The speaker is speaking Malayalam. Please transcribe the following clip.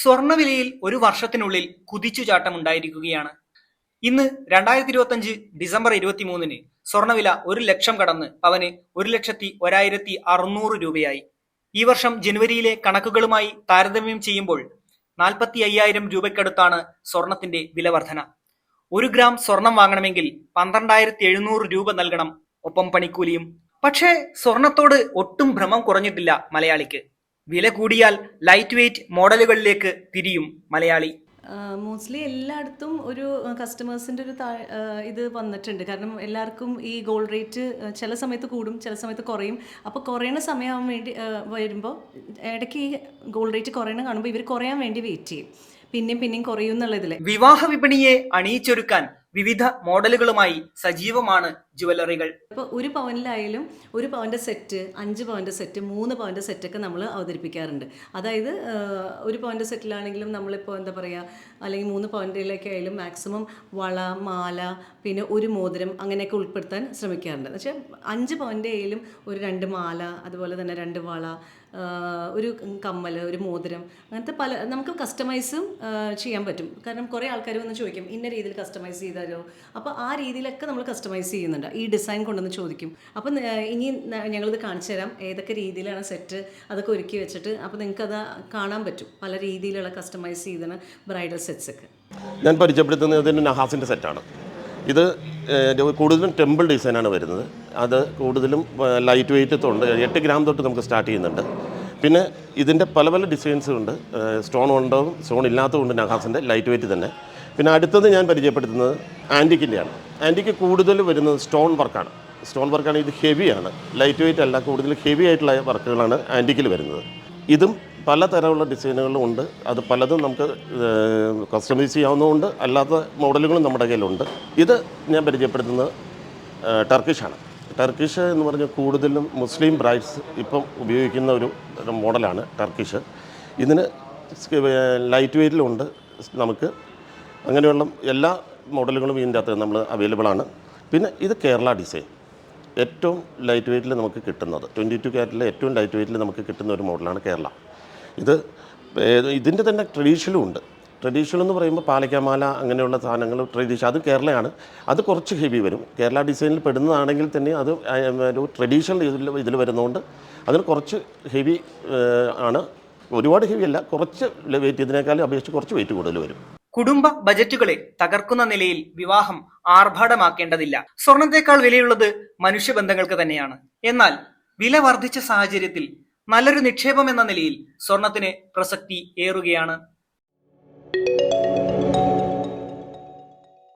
സ്വർണവിലയിൽ ഒരു വർഷത്തിനുള്ളിൽ കുതിച്ചുചാട്ടം ഉണ്ടായിരിക്കുകയാണ്. ഇന്ന് രണ്ടായിരത്തി ഇരുപത്തഞ്ച് ഡിസംബർ ഇരുപത്തി മൂന്നിന് സ്വർണവില ഒരു ലക്ഷം കടന്ന് പവന് ഒരു ലക്ഷത്തി ഒരായിരത്തി അറുന്നൂറ് രൂപയായി. ഈ വർഷം ജനുവരിയിലെ കണക്കുകളുമായി താരതമ്യം ചെയ്യുമ്പോൾ നാൽപ്പത്തി അയ്യായിരം രൂപയ്ക്കടുത്താണ് സ്വർണത്തിന്റെ വില വർധന ഒരു ഗ്രാം സ്വർണം വാങ്ങണമെങ്കിൽ പന്ത്രണ്ടായിരത്തി എഴുന്നൂറ് രൂപ നൽകണം ഒപ്പം പണിക്കൂലിയും. പക്ഷേ സ്വർണത്തോട് ഒട്ടും ഭ്രമം കുറഞ്ഞിട്ടില്ല മലയാളിക്ക്. വില കൂടിയാൽ ലൈറ്റ് വെയ്റ്റ് മോഡലുകളിലേക്ക് തിരിയും മലയാളി. മോസ്റ്റ്ലി എല്ലായിടത്തും ഒരു കസ്റ്റമേഴ്സിന്റെ ഒരു താ ഇത് വന്നിട്ടുണ്ട്. കാരണം എല്ലാവർക്കും ഈ ഗോൾഡ് റേറ്റ് ചില സമയത്ത് കൂടും ചില സമയത്ത് കുറയും. അപ്പോൾ കുറയുന്ന സമയമാകാൻ വേണ്ടി വരുമ്പോൾ ഇടയ്ക്ക് ഈ ഗോൾഡ് റേറ്റ് കുറയണ കാണുമ്പോൾ ഇവർ കുറയാൻ വേണ്ടി വെയിറ്റ് ചെയ്യും. പിന്നെയും പിന്നെയും കുറയും എന്നുള്ളതിൽ വിവാഹ വിപണിയെ അണിയിച്ചൊരുക്കാൻ വിവിധ മോഡലുകളുമായി സജീവമാണ് ജുവലറികൾ ഇപ്പോൾ ഒരു പവനിലായാലും ഒരു പവന്റെ സെറ്റ് അഞ്ച് പവന്റെ സെറ്റ് മൂന്ന് പവന്റെ സെറ്റൊക്കെ നമ്മൾ അവതരിപ്പിക്കാറുണ്ട്. അതായത് ഒരു പവന്റെ സെറ്റിലാണെങ്കിലും നമ്മളിപ്പോൾ എന്താ പറയുക അല്ലെങ്കിൽ മൂന്ന് പവന്റെയിലൊക്കെ ആയാലും മാക്സിമം വള മാല പിന്നെ ഒരു മോതിരം അങ്ങനെയൊക്കെ ഉൾപ്പെടുത്താൻ ശ്രമിക്കാറുണ്ട്. പക്ഷേ അഞ്ച് പവന്റെ ആയാലും ഒരു രണ്ട് മാല അതുപോലെ തന്നെ രണ്ട് വള ഒരു കമ്മൽ ഒരു മോതിരം അങ്ങനത്തെ പല നമുക്ക് കസ്റ്റമൈസും ചെയ്യാൻ പറ്റും. കാരണം കുറേ ആൾക്കാർ വന്ന് ചോദിക്കും ഇന്ന രീതിയിൽ കസ്റ്റമൈസ് ചെയ്താലോ? അപ്പോൾ ആ രീതിയിലൊക്കെ നമ്മൾ കസ്റ്റമൈസ് ചെയ്യുന്നുണ്ട്. ഈ ഡിസൈൻ കൊണ്ടുവന്ന് ചോദിക്കും. അപ്പം ഇനി ഞങ്ങളിത് കാണിച്ചു തരാം. ഏതൊക്കെ രീതിയിലാണ് സെറ്റ് അതൊക്കെ ഒരുക്കി വെച്ചിട്ട് അപ്പോൾ നിങ്ങൾക്കത് കാണാൻ പറ്റും. പല രീതിയിലുള്ള കസ്റ്റമൈസ് ചെയ്യുന്ന ബ്രൈഡൽ സെറ്റ്സൊക്കെ ഞാൻ പരിചയപ്പെടുത്തുന്നത് നഹാസിന്റെ സെറ്റാണ് ഇത് കൂടുതലും ടെമ്പിൾ ഡിസൈനാണ് വരുന്നത്. അത് കൂടുതലും ലൈറ്റ് വെയിറ്റ് തൊണ്ട്. എട്ട് ഗ്രാം തൊട്ട് നമുക്ക് സ്റ്റാർട്ട് ചെയ്യുന്നുണ്ട്. പിന്നെ ഇതിന്റെ പല പല ഡിസൈൻസും ഉണ്ട്. സ്റ്റോൺ ഉണ്ടാവും സ്റ്റോൺ ഇല്ലാത്തതുകൊണ്ട് നഹാസിന്റെ ലൈറ്റ് വെയിറ്റ് തന്നെ. പിന്നെ അടുത്തത് ഞാൻ പരിചയപ്പെടുത്തുന്നത് ആന്റിക്കിന്റെയാണ് ആന്റിക്ക് കൂടുതൽ വരുന്നത് സ്റ്റോൺ വർക്കാണ് സ്റ്റോൺ വർക്കാണ് ഇത് ഹെവിയാണ് ലൈറ്റ് വെയിറ്റ് അല്ല കൂടുതൽ ഹെവി ആയിട്ടുള്ള വർക്കുകളാണ് ആന്റിക്കിൽ വരുന്നത്. ഇതും പല തരമുള്ള ഡിസൈനുകളും ഉണ്ട്. അത് പലതും നമുക്ക് കസ്റ്റമൈസ് ചെയ്യാവുന്നതുകൊണ്ട് അല്ലാത്ത മോഡലുകളും നമ്മുടെ കയ്യിലുണ്ട്. ഇത് ഞാൻ പരിചയപ്പെടുത്തുന്നത് ടർക്കിഷാണ് ടർക്കിഷ് എന്ന് പറഞ്ഞ കൂടുതലും മുസ്ലിം ബ്രൈഡ്സ് ഇപ്പം ഉപയോഗിക്കുന്ന ഒരു മോഡലാണ് ടർക്കിഷ്. ഇതിന് ലൈറ്റ് വെയിറ്റിലുണ്ട് നമുക്ക്. അങ്ങനെയുള്ള എല്ലാ മോഡലുകളും ഇതിന്റെ അകത്ത് നമ്മൾ അവൈലബിൾ ആണ്. പിന്നെ ഇത് കേരള ഡിസൈൻ. ഏറ്റവും ലൈറ്റ് വെയിറ്റിൽ നമുക്ക് കിട്ടുന്നത് ട്വന്റി ടു കാരറ്റിലെ ഏറ്റവും ലൈറ്റ് വെയിറ്റിൽ നമുക്ക് കിട്ടുന്ന ഒരു മോഡലാണ് കേരള. ഇത് ഇതിന്റെ തന്നെ ട്രഡീഷണലും ഉണ്ട്. ട്രഡീഷണൽ എന്ന് പറയുമ്പോൾ പാലക്കാമാല അങ്ങനെയുള്ള സാധനങ്ങൾ ട്രഡീഷൻ അത് കേരളയാണ്. അത് കുറച്ച് ഹെവി വരും. കേരള ഡിസൈനിൽ പെടുന്നതാണെങ്കിൽ തന്നെ അത് ഒരു ട്രഡീഷണൽ ഇതിൽ ഇതിൽ വരുന്നതുകൊണ്ട് അതിന് കുറച്ച് ഹെവി ആണ്. ഒരുപാട് ഹെവി അല്ല കുറച്ച് വെയിറ്റ് ഇതിനേക്കാളും അപേക്ഷിച്ച് കുറച്ച് വെയിറ്റ് കൂടുതൽ വരും. കുടുംബ ബജറ്റുകളെ തകർക്കുന്ന നിലയിൽ വിവാഹം ആർഭാടമാക്കേണ്ടതില്ല. സ്വർണത്തെക്കാൾ വിലയുള്ളത് മനുഷ്യബന്ധങ്ങൾക്ക് തന്നെയാണ്. എന്നാൽ വില വർദ്ധിച്ച സാഹചര്യത്തിൽ നല്ലൊരു നിക്ഷേപം എന്ന നിലയിൽ സ്വർണത്തിന് പ്രസക്തി ഏറുകയാണ്